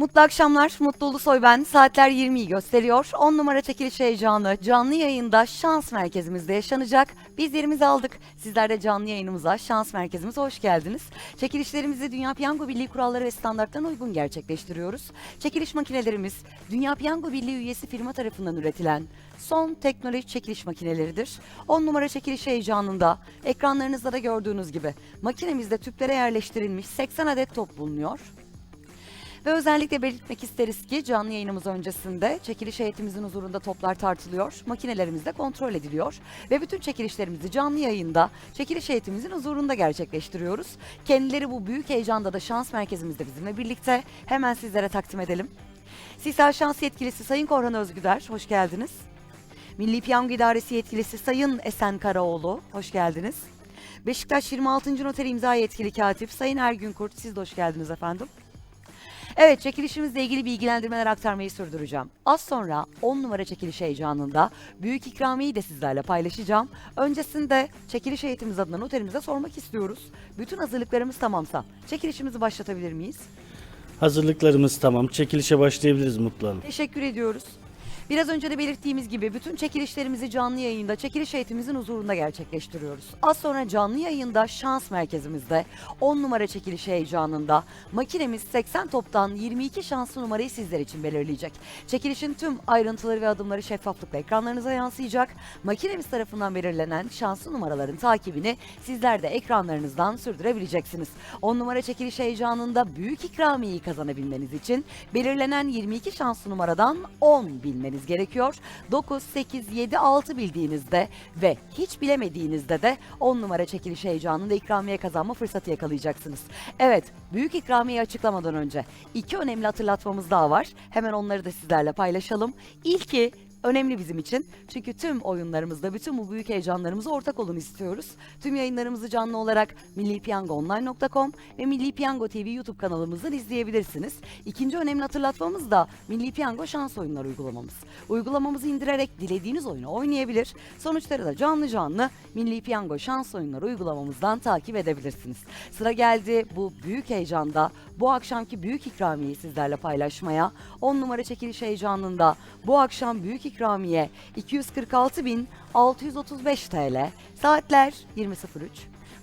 Mutlu akşamlar, Mutlu Ulusoy ben. Saatler 20'yi gösteriyor. 10 numara çekiliş heyecanı canlı yayında şans merkezimizde yaşanacak. Biz yerimizi aldık. Sizler de canlı yayınımıza, şans merkezimize hoş geldiniz. Çekilişlerimizi Dünya Piyango Birliği kuralları ve standartlarına uygun gerçekleştiriyoruz. Çekiliş makinelerimiz Dünya Piyango Birliği üyesi firma tarafından üretilen son teknoloji çekiliş makineleridir. 10 numara çekiliş heyecanında ekranlarınızda da gördüğünüz gibi makinemizde tüplere yerleştirilmiş 80 adet top bulunuyor. Ve özellikle belirtmek isteriz ki canlı yayınımız öncesinde çekiliş heyetimizin huzurunda toplar tartılıyor, makinelerimiz de kontrol ediliyor ve bütün çekilişlerimizi canlı yayında çekiliş heyetimizin huzurunda gerçekleştiriyoruz. Kendileri bu büyük heyecanda da şans merkezimizde bizimle birlikte hemen sizlere takdim edelim. Sisal Şans Yetkilisi Sayın Korhan Özgüder, hoş geldiniz. Milli Piyango İdaresi Yetkilisi Sayın Esen Karaoğlu, hoş geldiniz. Beşiktaş 26. Noteri İmza Yetkili Katip Sayın Ergün Kurt, siz de hoş geldiniz efendim. Evet çekilişimizle ilgili bilgilendirmeler aktarmayı sürdüreceğim. Az sonra 10 numara çekiliş heyecanında büyük ikramiyeyi de sizlerle paylaşacağım. Öncesinde çekiliş heyetimiz adına noterimize sormak istiyoruz. Bütün hazırlıklarımız tamamsa çekilişimizi başlatabilir miyiz? Hazırlıklarımız tamam. Çekilişe başlayabiliriz Mutlu Hanım. Teşekkür ediyoruz. Biraz önce de belirttiğimiz gibi bütün çekilişlerimizi canlı yayında çekiliş heyetimizin huzurunda gerçekleştiriyoruz. Az sonra canlı yayında şans merkezimizde 10 numara çekiliş heyecanında makinemiz 80 toptan 22 şanslı numarayı sizler için belirleyecek. Çekilişin tüm ayrıntıları ve adımları şeffaflıkla ekranlarınıza yansıyacak. Makinemiz tarafından belirlenen şanslı numaraların takibini sizler de ekranlarınızdan sürdürebileceksiniz. 10 numara çekiliş heyecanında büyük ikramiyeyi kazanabilmeniz için belirlenen 22 şanslı numaradan 10 bilmeniz gerekiyor. 9, 8, 7, 6 bildiğinizde ve hiç bilemediğinizde de 10 numara çekiliş heyecanında ikramiye kazanma fırsatı yakalayacaksınız. Evet, büyük ikramiyeyi açıklamadan önce iki önemli hatırlatmamız daha var. Hemen onları da sizlerle paylaşalım. İlki önemli bizim için. Çünkü tüm oyunlarımızda bütün bu büyük heyecanlarımıza ortak olun istiyoruz. Tüm yayınlarımızı canlı olarak millipiyangoonline.com ve Milli Piyango TV YouTube kanalımızdan izleyebilirsiniz. İkinci önemli hatırlatmamız da Milli Piyango şans oyunları uygulamamız. Uygulamamızı indirerek dilediğiniz oyunu oynayabilir. Sonuçları da canlı canlı Milli Piyango şans oyunları uygulamamızdan takip edebilirsiniz. Sıra geldi bu büyük heyecanda bu akşamki büyük ikramiyeyi sizlerle paylaşmaya. 10 numara çekiliş heyecanında bu akşam büyük ikramiye 246.635 TL. Saatler 20.03.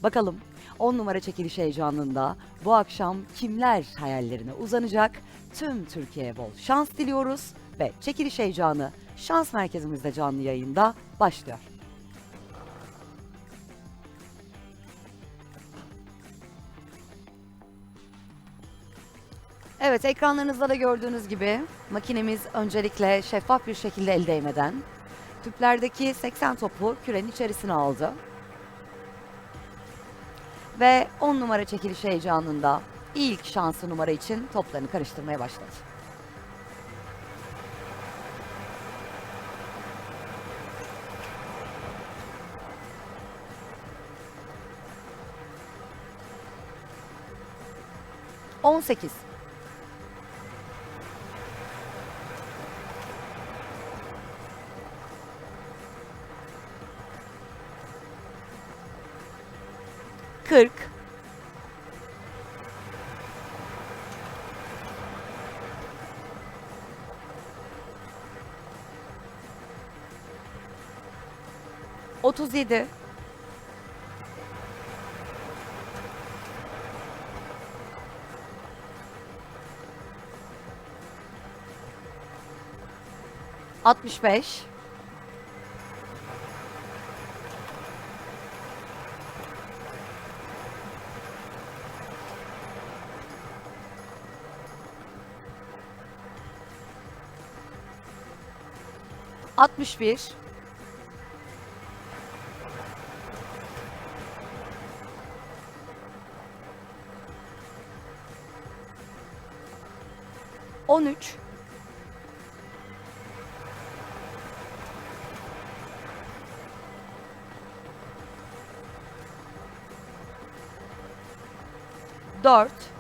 Bakalım 10 numara çekiliş heyecanında bu akşam kimler hayallerine uzanacak? Tüm Türkiye'ye bol şans diliyoruz ve çekiliş heyecanı şans merkezimizde canlı yayında başlıyor. Evet ekranlarınızda da gördüğünüz gibi makinemiz öncelikle şeffaf bir şekilde el değmeden tüplerdeki 80 topu kürenin içerisine aldı. Ve 10 numara çekiliş heyecanında ilk şansı numara için toplarını karıştırmaya başladı. On sekiz. Kırk. Otuz yedi. Altmış beş. Altmış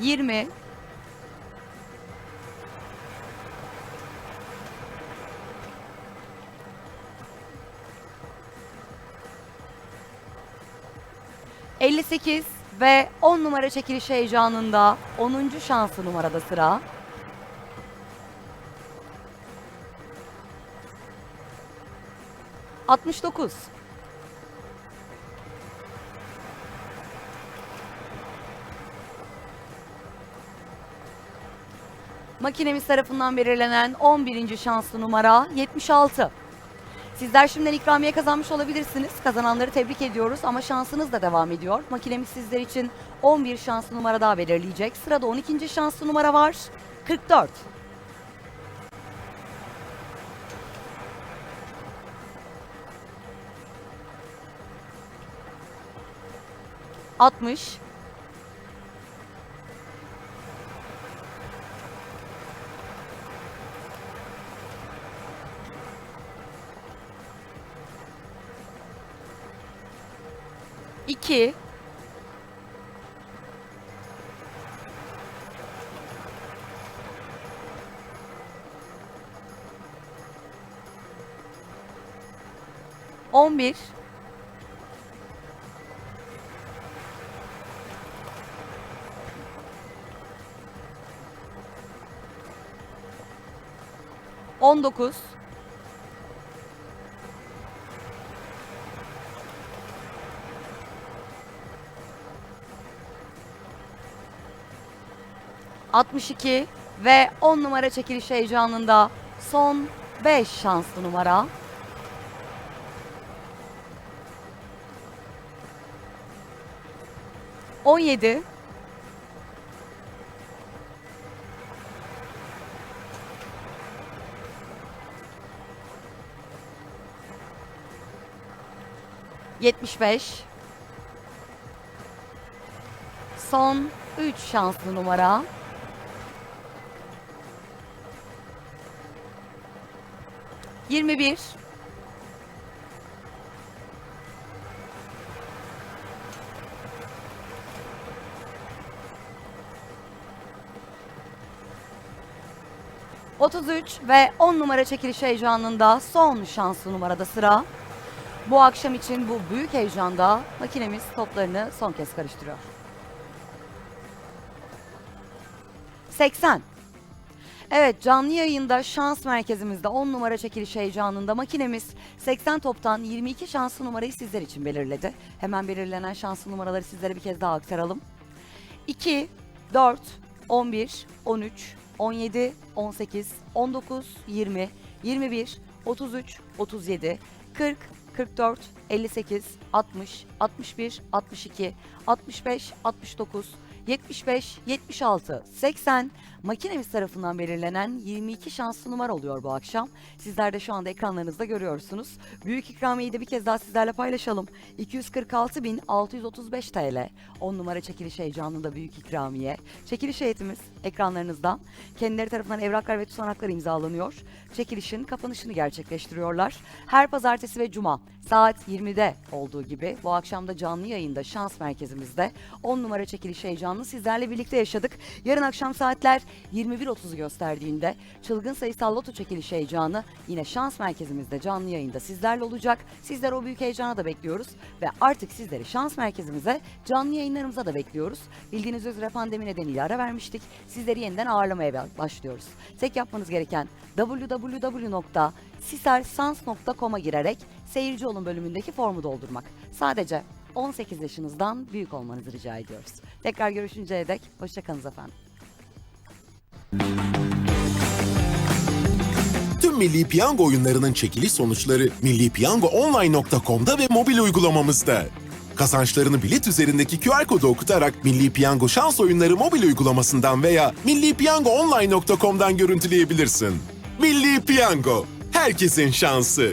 20 58 ve 10 numara çekiliş heyecanında 10. şanslı numarada sıra. Altmış dokuz. Makinemiz tarafından belirlenen 11. şanslı numara 76. Sizler şimdiden ikramiye kazanmış olabilirsiniz. Kazananları tebrik ediyoruz ama şansınız da devam ediyor. Makinemiz sizler için 11 şanslı numara daha belirleyecek. Sırada 12. şanslı numara var. 44. Altmış. İki. On bir. On dokuz. Altmış iki ve 10 numara çekiliş heyecanında son 5 şanslı numara. On yedi. Yetmiş beş. Son 3 şanslı numara. Yirmi bir. Otuz üç ve 10 numara çekiliş heyecanında son şanslı numarada sıra. Bu akşam için bu büyük heyecanda makinemiz toplarını son kez karıştırıyor. 80. Evet canlı yayında şans merkezimizde 10 numara çekiliş heyecanında makinemiz 80 toptan 22 şanslı numarayı sizler için belirledi. Hemen belirlenen şanslı numaraları sizlere bir kez daha aktaralım. 2, 4, 11, 13, 17, 18, 19, 20, 21, 33, 37, 40, 44, 58, 60, 61, 62, 65, 69, 75, 76, 80 makinemiz tarafından belirlenen 22 şanslı numara oluyor bu akşam. Sizler de şu anda ekranlarınızda görüyorsunuz. Büyük ikramiyeyi de bir kez daha sizlerle paylaşalım. 246.635 TL. 10 numara çekiliş heyecanında büyük ikramiye. Çekiliş heyetimiz ekranlarınızda. Kendileri tarafından evraklar ve tutanaklar imzalanıyor. Çekilişin kapanışını gerçekleştiriyorlar. Her pazartesi ve cuma saat 20'de olduğu gibi bu akşam da canlı yayında şans merkezimizde 10 numara çekiliş heyecanını sizlerle birlikte yaşadık. Yarın akşam saatler 21.30'u gösterdiğinde çılgın sayısal loto çekiliş heyecanı yine şans merkezimizde canlı yayında sizlerle olacak. Sizler o büyük heyecana da bekliyoruz ve artık sizleri şans merkezimize canlı yayınlarımıza da bekliyoruz. Bildiğiniz üzere pandemi nedeniyle ara vermiştik. Sizleri yeniden ağırlamaya başlıyoruz. Tek yapmanız gereken www.sisarsans.com'a girerek seyirci olun bölümündeki formu doldurmak. Sadece 18 yaşınızdan büyük olmanızı rica ediyoruz. Tekrar görüşünceye dek hoşçakalınız efendim. Tüm Milli Piyango oyunlarının çekiliş sonuçları millipiyangoonline.com'da ve mobil uygulamamızda. Kazançlarını bilet üzerindeki QR kodu okutarak Milli Piyango şans oyunları mobil uygulamasından veya millipiyangoonline.com'dan görüntüleyebilirsin. Milli Piyango, herkesin şansı.